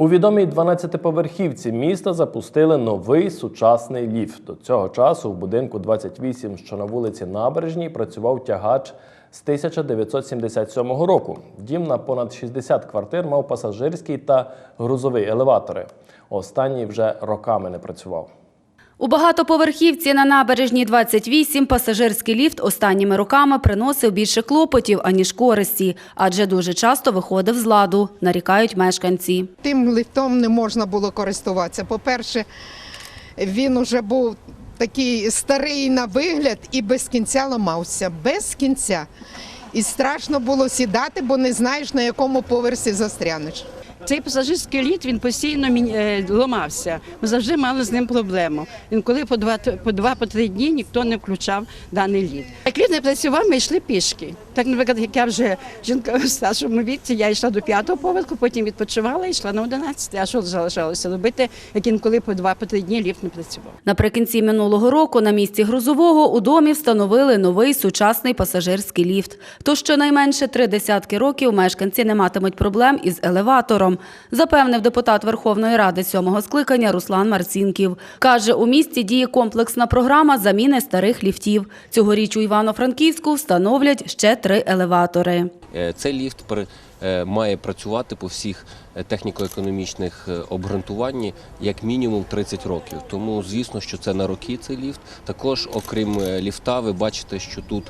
У відомій 12-поверхівці міста запустили новий сучасний ліфт. До цього часу в будинку 28, що на вулиці Набережній, працював тягач з 1977 року. Дім на понад 60 квартир мав пасажирський та грузовий елеватори. Останній вже роками не працював. У багатоповерхівці на набережній 28 пасажирський ліфт останніми роками приносив більше клопотів, аніж користі, адже дуже часто виходив з ладу, нарікають мешканці. Тим ліфтом не можна було користуватися. По-перше, він уже був такий старий на вигляд і без кінця ламався. Без кінця. І страшно було сідати, бо не знаєш, на якому поверсі застрянеш. Цей пасажирський літ він постійно е, ламався. Ми завжди мали з ним проблему. Він коли по два по два по три дні ніхто не включав даний літ. Як літ не працював, ми йшли пішки. Так, наприклад, як я вже жінка в старшому віці, я йшла до п'ятого поверху, потім відпочивала і йшла на одинадцятий. А що залишалося робити, як інколи по два по три дні ліфт не працював. Наприкінці минулого року на місці грузового у домі встановили новий сучасний пасажирський ліфт. То щонайменше три десятки років мешканці не матимуть проблем із елеватором, запевнив депутат Верховної Ради сьомого скликання Руслан Марцінків. Каже, у місті діє комплексна програма заміни старих ліфтів. Цьогоріч у Івано-Франківську встановлять ще три елеватори. Е, Цей ліфт е, має працювати по всіх е, техніко-економічних обґрунтуванні як мінімум 30 років. Тому звісно, що це на роки цей ліфт. Також, окрім ліфта, ви бачите, що тут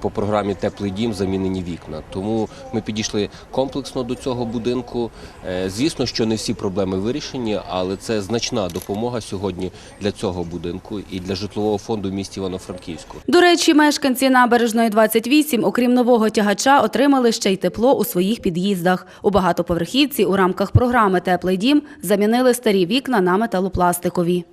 по програмі Теплий дім замінені вікна. Тому ми підійшли комплексно до цього будинку. Звісно, що не всі проблеми вирішені, але це значна допомога сьогодні для цього будинку і для житлового фонду в місті Івано-Франківську. До речі, мешканці набережної 28, окрім нового тягача, отримали ще й тепло у своїх під'їздах. У багатоповерхівці у рамках програми Теплий дім замінили старі вікна на металопластикові.